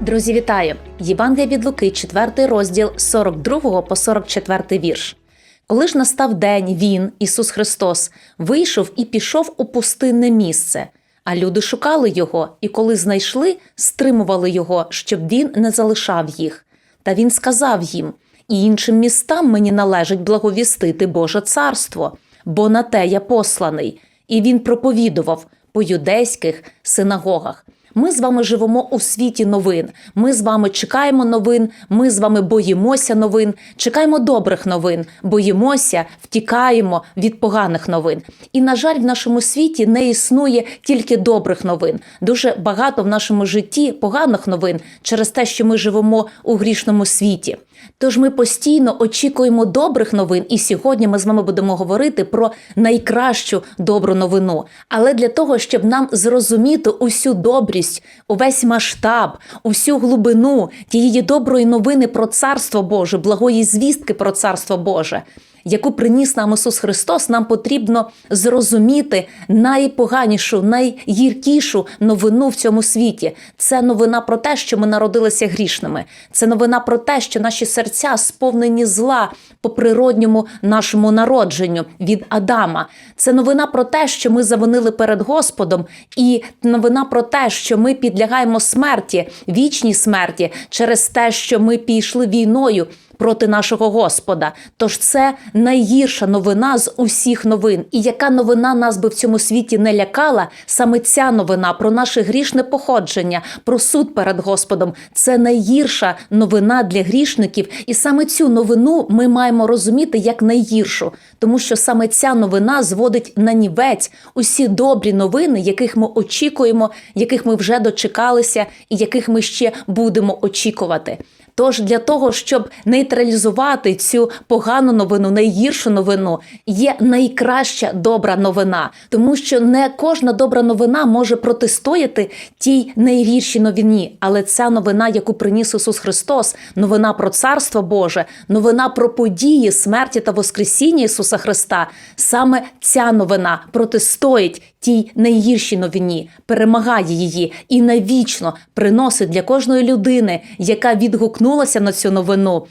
Друзі, вітаю! Євангелія від Луки, 4 розділ 42 по 44 вірш. Коли ж настав день, він, Ісус Христос, вийшов і пішов у пустинне місце. А люди шукали його, і коли знайшли, стримували його, щоб він не залишав їх. Та він сказав їм: І іншим містам мені належить благовістити Боже царство, бо на те я посланий. І він проповідував по юдейських синагогах. Ми з вами живемо у світі новин. Ми з вами чекаємо новин. Ми з вами боїмося новин, чекаємо добрих новин, боїмося, втікаємо від поганих новин. І на жаль, в нашому світі не існує тільки добрих новин. Дуже багато в нашому житті поганих новин через те, що ми живемо у грішному світі. Тож ми постійно очікуємо добрих новин, і сьогодні ми з вами будемо говорити про найкращу добру новину. Але для того, щоб нам зрозуміти усю добрість, увесь масштаб, усю глибину тієї доброї новини про царство Боже, благої звістки про царство Боже. Яку приніс нам Ісус Христос, нам потрібно зрозуміти найпоганішу, найгіркішу новину в цьому світі. Це новина про те, що ми народилися грішними. Це новина про те, що наші серця сповнені зла по природньому нашому народженню від Адама. Це новина про те, що ми завинили перед Господом, і новина про те, що ми підлягаємо смерті, вічній смерті через те, що ми пішли війною проти нашого Господа. Тож це найгірша новина з усіх новин. І яка новина нас би в цьому світі не лякала, саме ця новина про наше грішне походження, про суд перед Господом це найгірша новина для грішників. І саме цю новину ми маємо розуміти як найгіршу, тому що саме ця новина зводить на нівець усі добрі новини, яких ми очікуємо, яких ми вже дочекалися, і яких ми ще будемо очікувати. Тож для того, щоб нейтралізувати цю погану новину, найгіршу новину, є найкраща добра новина, тому що не кожна добра новина може протистояти тій найгіршій новині. Але ця новина, яку приніс Ісус Христос, новина про Царство Боже, новина про події смерті та Воскресіння Ісуса Христа, саме ця новина протистоїть тій найгіршій новині, перемагає її і навічно приносить для кожної людини, яка відгукнулася на цю новину,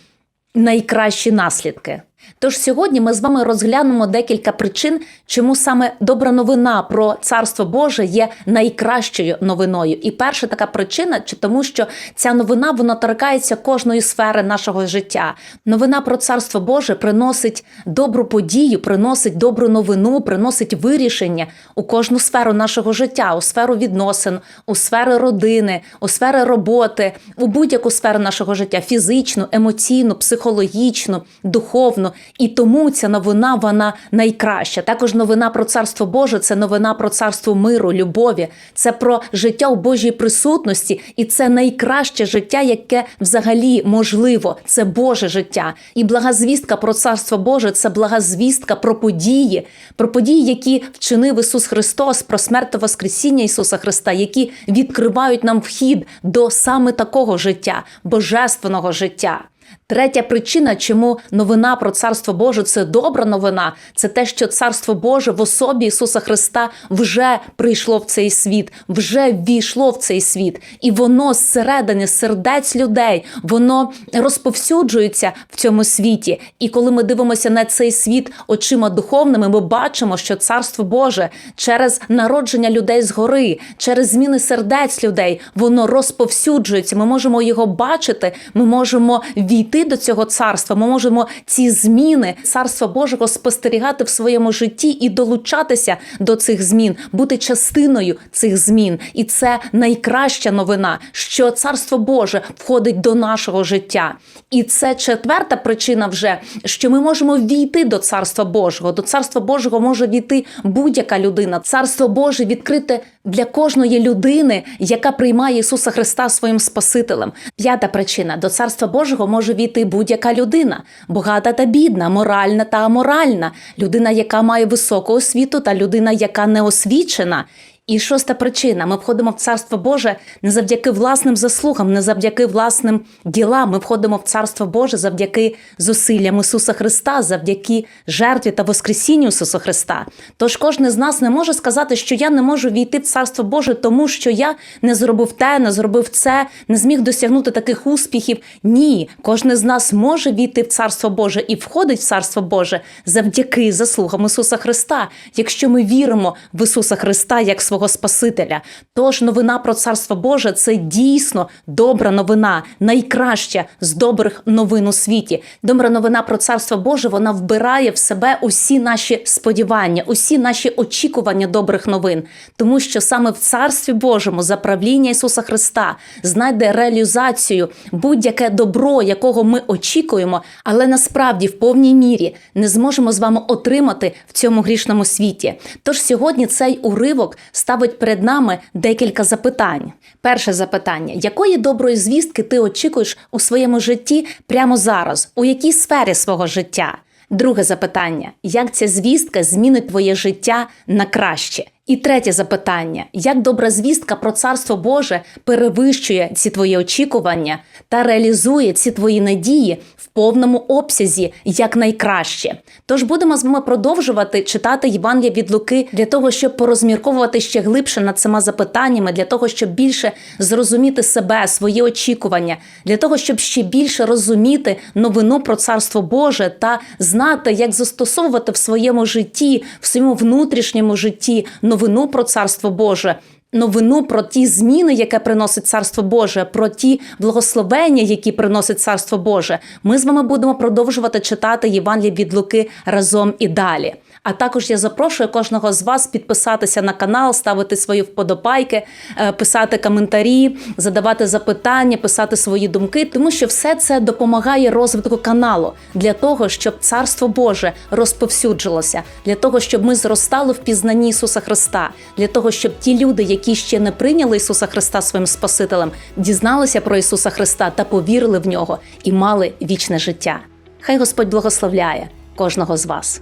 найкращі наслідки. Тож сьогодні ми з вами розглянемо декілька причин, чому саме добра новина про царство Боже є найкращою новиною. І перша така причина, чи тому, що ця новина вона торкається кожної сфери нашого життя. Новина про царство Боже приносить добру подію, приносить добру новину, приносить вирішення у кожну сферу нашого життя, у сферу відносин, у сфери родини, у сфери роботи, у будь-яку сферу нашого життя фізичну, емоційну, психологічну, духовну. І тому ця новина вона найкраща. Також новина про царство Боже це новина про царство миру, любові, це про життя у Божій присутності, і це найкраще життя, яке взагалі можливо. Це Боже життя. І благозвістка про царство Боже це благозвістка про події, про події, які вчинив Ісус Христос, про смерть та Воскресіння Ісуса Христа, які відкривають нам вхід до саме такого життя, божественного життя. Третя причина, чому новина про царство Боже це добра новина, це те, що царство Боже в особі Ісуса Христа вже прийшло в цей світ, вже ввійшло в цей світ, і воно зсередини сердець людей, воно розповсюджується в цьому світі. І коли ми дивимося на цей світ очима духовними, ми бачимо, що царство Боже через народження людей згори, через зміни сердець людей, воно розповсюджується. Ми можемо його бачити, ми можемо війти до цього царства. Ми можемо ці зміни царства Божого спостерігати в своєму житті і долучатися до цих змін, бути частиною цих змін. І це найкраща новина, що царство Боже входить до нашого життя. І це четверта причина, вже що ми можемо війти до царства Божого. До царства Божого може війти будь-яка людина. Царство Боже відкрите для кожної людини, яка приймає Ісуса Христа своїм Спасителем. П'ята причина до царства Божого може війти будь-яка людина, богата та бідна, моральна та аморальна, людина, яка має високу освіту, та людина, яка не освічена. І шоста причина: ми входимо в Царство Боже не завдяки власним заслугам, не завдяки власним ділам. Ми входимо в Царство Боже завдяки зусиллям Ісуса Христа, завдяки жертві та Воскресінню Ісуса Христа. Тож кожен з нас не може сказати, що я не можу війти в Царство Боже, тому що я не зробив те, не зробив це, не зміг досягнути таких успіхів. Ні, кожен з нас може війти в Царство Боже і входить в Царство Боже завдяки заслугам Ісуса Христа, якщо ми віримо в Ісуса Христа як свого Спасителя. Тож новина про Царство Боже це дійсно добра новина, найкраща з добрих новин у світі. Добра новина про Царство Боже вона вбирає в себе усі наші сподівання, усі наші очікування добрих новин, тому що саме в Царстві Божому за правління Ісуса Христа знайде реалізацію будь-яке добро, якого ми очікуємо, але насправді в повній мірі не зможемо з вами отримати в цьому грішному світі. Тож сьогодні цей уривок ставить перед нами декілька запитань. Перше запитання: якої доброї звістки ти очікуєш у своєму житті прямо зараз, у якій сфері свого життя? Друге запитання: як ця звістка змінить твоє життя на краще? І третє запитання: як добра звістка про царство Боже перевищує ці твої очікування та реалізує ці твої надії в повному обсязі як найкраще? Тож будемо з вами продовжувати читати Євангелія від Луки для того, щоб порозмірковувати ще глибше над цими запитаннями, для того, щоб більше зрозуміти себе, свої очікування, для того, щоб ще більше розуміти новину про царство Боже та знати, як застосовувати в своєму житті, в своєму внутрішньому житті новину про царство Боже. Новину про ті зміни, яке приносить царство Боже, про ті благословення, які приносить царство Боже. Ми з вами будемо продовжувати читати Євангеліє від Луки разом і далі. А також я запрошую кожного з вас підписатися на канал, ставити свої вподобайки, е, писати коментарі, задавати запитання, писати свої думки, тому що все це допомагає розвитку каналу для того, щоб царство Боже розповсюджилося, для того, щоб ми зростали в пізнанні Ісуса Христа, для того, щоб ті люди, які ще не прийняли Ісуса Христа своїм Спасителем, дізналися про Ісуса Христа та повірили в нього і мали вічне життя. Хай Господь благословляє кожного з вас.